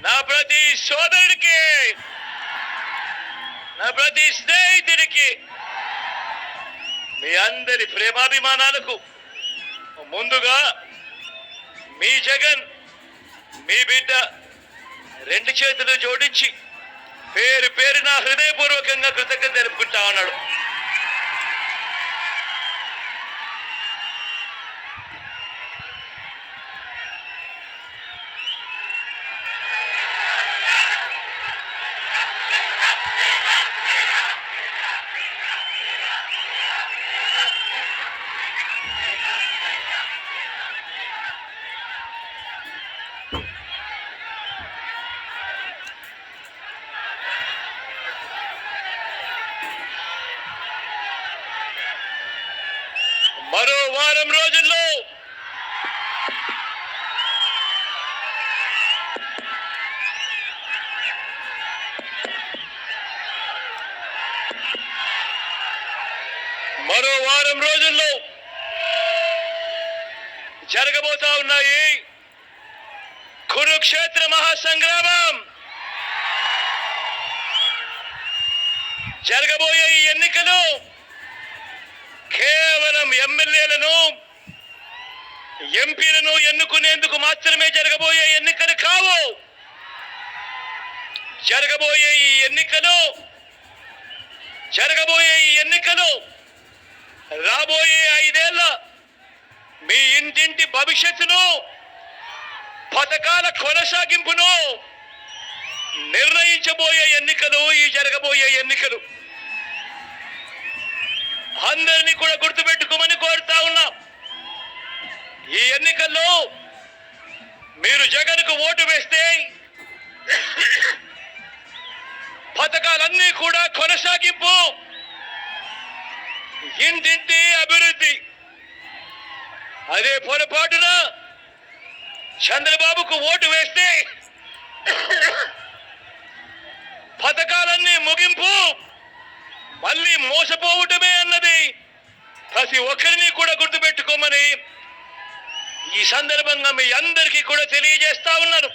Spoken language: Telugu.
నా ప్రతి సోదరుడికి నా ప్రతి స్నేహితుడికి మీ అందరి ప్రేమాభిమానాలకు ముందుగా మీ జగన్ మీ బిడ్డ రెండు చేతులు జోడించి పేరు పేరున హృదయపూర్వకంగా కృతజ్ఞత తెలుపుకుంటా ఉన్నాడు మరో వారం రోజుల్లో మరో వారం రోజుల్లో జరగబోతా ఉన్నాయి కురుక్షేత్ర మహాసంగ్రామం. జరగబోయే ఈ ఎన్నికలు కేవలం ఎమ్మెల్యే ఎంపీలను ఎన్నుకునేందుకు మాత్రమే జరగబోయే ఎన్నికలు కావు. జరగబోయే ఈ ఎన్నికలు జరగబోయే ఈ ఎన్నికలు రాబోయే ఐదేళ్ళ మీ ఇంటింటి భవిష్యత్తును పథకాల కొనసాగింపును నిర్ణయించబోయే ఎన్నికలు ఈ జరగబోయే ఎన్నికలు. అందరినీ కూడా గుర్తుపెట్టుకోమని కోరుతా ఉన్నా. ఈ ఎన్నికల్లో మీరు జగన్కు ఓటు వేస్తే పథకాలన్నీ కూడా కొనసాగింపు. ఇంటింటి అభివృద్ధి. అదే పొరపాటున చంద్రబాబుకు ఓటు వేస్తే పథకాలన్నీ ముగింపు. మళ్ళీ మోసపోవటమే అన్నది ప్రతి ఒక్కరిని కూడా గుర్తుపెట్టుకోమని ఈ సందర్భంగా మీ అందరికీ కూడా తెలియజేస్తా ఉన్నాను